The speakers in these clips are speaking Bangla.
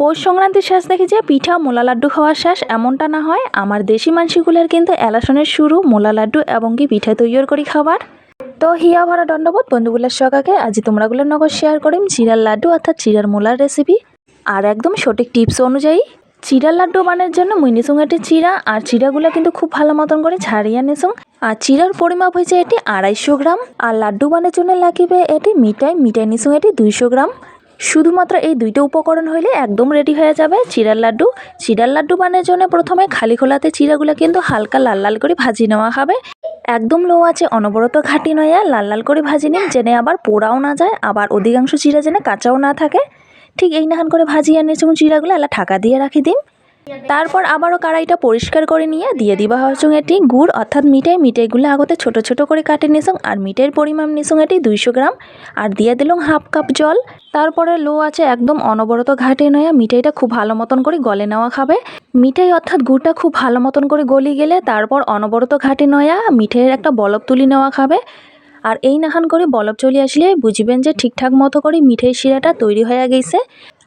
পৌষ সংক্রান্তির শেষ দেখি যে পিঠা, মোলা লাড্ডু খাওয়ার শেষ এমনটা না হয়, আমার দেশি মানসিগুলোর কিন্তু এলাসনের শুরু মোলা লাড্ডু এবং কি পিঠা তৈরি করি খাবার। তো হিয়া ভরা দণ্ডবোধ বন্ধুগুলোর সকাকে আজি তোমরাগুলোর নগর শেয়ার করিম চিরার লাড্ডু অর্থাৎ চিরার মোলার রেসিপি আর একদম সঠিক টিপস অনুযায়ী, চিরার লাড্ডু বানানোর জন্য মুই নিসুং এটি চিরা আর চিরাগুলো কিন্তু খুব ভালো মতন করে ছাড়িয়ে নিসুং। আর চিরার পরিমাপ হয়েছে এটি আড়াইশো গ্রাম, আর লাড্ডু বানানোর জন্য লাগবে এটি মিঠাই মিঠাই নিসুং এটি দুইশো গ্রাম। শুধুমাত্র এই দুইটা উপকরণ হইলে একদম রেডি হয়ে যাবে, চিরার লাড্ডু। চিরার লাড্ডু বানানোর জন্য প্রথমে খালি খোলাতে চিরাগুলো কিন্তু হালকা লাল লাল করে ভাজি নেওয়া হবে। একদম লো আছে, অনবরত ঘাটি নয়া লাল লাল করে ভাজি নিন জেনে আবার পোড়াও না যায়, আবার অধিকাংশ চিরা জেনে কাঁচাও না থাকে। ঠিক এই নাহান করে ভাজি নিয়েছি চিরাগুলো এলা ঢাকা দিয়ে রাখি দিন। তারপর আবারও কড়াইটা পরিষ্কার করে নিয়ে দিয়ে দিবা হচ্ছং এটি গুড়, অর্থাৎ মিঠাই। মিঠাইগুলো আগতে ছোট ছোট করে কাটে নিসং, আর মিঠাইয়ের পরিমাণ নিসং এটি দুইশো গ্রাম। আর দিয়ে দিলং হাফ কাপ জল। তারপরে লো আছে একদম অনবরত ঘাটে নয়া মিঠাইটা খুব ভালো মতন করে গলে নেওয়া খাবে। মিঠাই, অর্থাৎ গুড়টা খুব ভালো মতন করে গলি গেলে তারপর অনবরত ঘাটে নয়া মিঠাইয়ের একটা বলব তুলি নেওয়া খাবে। আর এই নাখান করে বলব চলে আসলে বুঝবেন যে ঠিকঠাক মতো করে মিঠাই শিরাটা তৈরি হয়ে গেছে।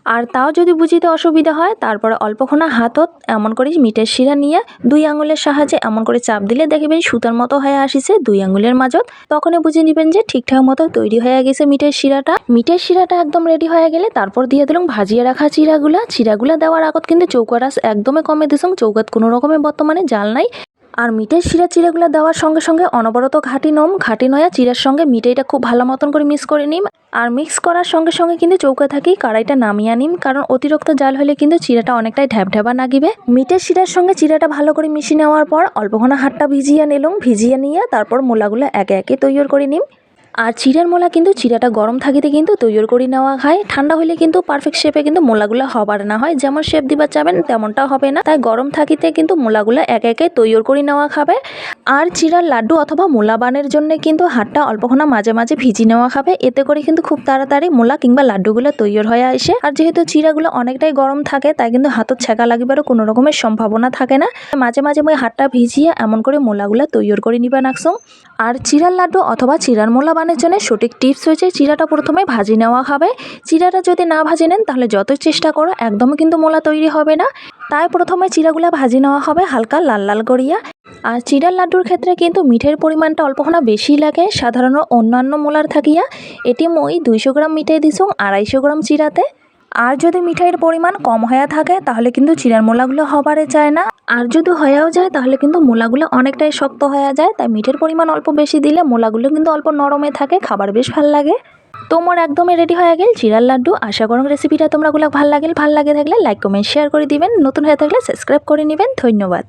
আর তাও যদি বুঝিতে অসুবিধা হয়, তারপরে অল্পক্ষণা হাতত এমন করে মিটের শিরা নিয়ে দুই আঙুলের সাহায্যে এমন করে চাপ দিলে দেখবেন সুতার মতো হয়ে আসিছে দুই আঙুলের মাঝত তখনই বুঝে নেবেন যে ঠিকঠাক মতো তৈরি হয়ে গেছে মিটের শিরাটা। মিটের শিরাটা একদম রেডি হয়ে গেলে তারপর দিয়ে দিলাম ভাজিয়ে রাখা চিরাগুলা। চিরাগুলা দেওয়ার আগত কিন্তু চৌকারাস একদমই কমে দিছং চৌকাত কোনো রকমের বর্তমানে জাল নাই। আর মিঠের শিরা চিড়াগুলো দেওয়ার সঙ্গে সঙ্গে অনবরত ঘাটি নম, ঘাটি নয়া চিড়ার সঙ্গে মিঠাইটা খুব ভালো মতন করে মিক্স করে নিম। আর মিক্স করার সঙ্গে সঙ্গে কিন্তু চৌকা থাকি কড়াইটা নামিয়ে নিম, কারণ অতিরিক্ত জাল হলে কিন্তু চিড়াটা অনেকটাই ঢ্যাপ ঢ্যাবা নাগিবে। মিঠের শিরার সঙ্গে চিড়াটা ভালো করে মিশিয়ে নেওয়ার পর অল্পক্ষণ হাতটা ভিজিয়ে নিলাম, ভিজিয়ে নিয়ে তারপর মূলাগুলো একে একে তৈরি করে নিম। আর চিড়ার মোলা কিন্তু চিড়াটা গরম থাকিতে কিন্তু তৈরি করে নেওয়া হয়। ঠান্ডা হলে কিন্তু পারফেক্ট শেপে কিন্তু মোলাগুলো হবার না হয়। যেমন শেপ দিবার চাবেন তেমনটা হবে না। তাই গরম থাকিতে কিন্তু মোলাগুলো এক একে তৈরি করে নেওয়া খাবে। আর চিড়ার লাড্ডু অথবা মোলা বানের জন্য কিন্তু হাতটা অল্পক্ষণা মাঝে মাঝে ভিজি নেওয়া খাবে। এতে করে কিন্তু খুব তাড়াতাড়ি মোলা কিংবা লাড্ডুগুলো তৈরি হয়ে আসে। আর যেহেতু চিড়াগুলো অনেকটাই গরম থাকে, তাই কিন্তু হাতত ছেঁকা লাগিবারও কোনো রকমের সম্ভাবনা থাকে না। মাঝে মাঝে মই হাতটা ভিজিয়ে এমন করে মোলাগুলো তৈরি করে নিবা নাকসং আর চিড়ার লাড্ডু অথবা চিড়ার মোলা বানের জন্য সঠিক টিপস হয়েছে চিড়াটা প্রথমে ভাজি নেওয়া হবে চিড়াটা যদি না ভাজি নেন, তাহলে যতই চেষ্টা করো একদমই কিন্তু মোলা তৈরি হবে না। তাই প্রথমে চিড়াগুলা ভাজি নেওয়া হবে হালকা লাল লাল করিয়া। আর চিড়ার লাড্ডুর ক্ষেত্রে কিন্তু মিঠের পরিমাণটা অল্পক্ষণা বেশি লাগে। সাধারণ অন্যান্য মোলার থাকিয়া এটি মই দুইশো গ্রাম মিঠাই দিছুং, আড়াইশো গ্রাম চিড়াতে। আর যদি মিঠাইয়ের পরিমাণ কম হয়ে থাকে, তাহলে কিন্তু চিড়ার মোলাগুলো হবারে চায় না। আর যদি হয়েও যায়, তাহলে কিন্তু মোলাগুলো অনেকটাই শক্ত হয়ে যায়। তাই মিঠের পরিমাণ অল্প বেশি দিলে মোলাগুলো কিন্তু অল্প নরমে থাকে, খাবার বেশ ভালো লাগে। তোমার একদমই রেডি হয়ে গেল চিরার লাড্ডু। আশা করুন রেসিপিটা তোমরা গুলো ভালো লাগেল। ভালো লাগে থাকলে লাইক কমেন্ট শেয়ার করে দিবেন। নতুন হয়ে থাকলে সাবস্ক্রাইব করে নেবেন। ধন্যবাদ।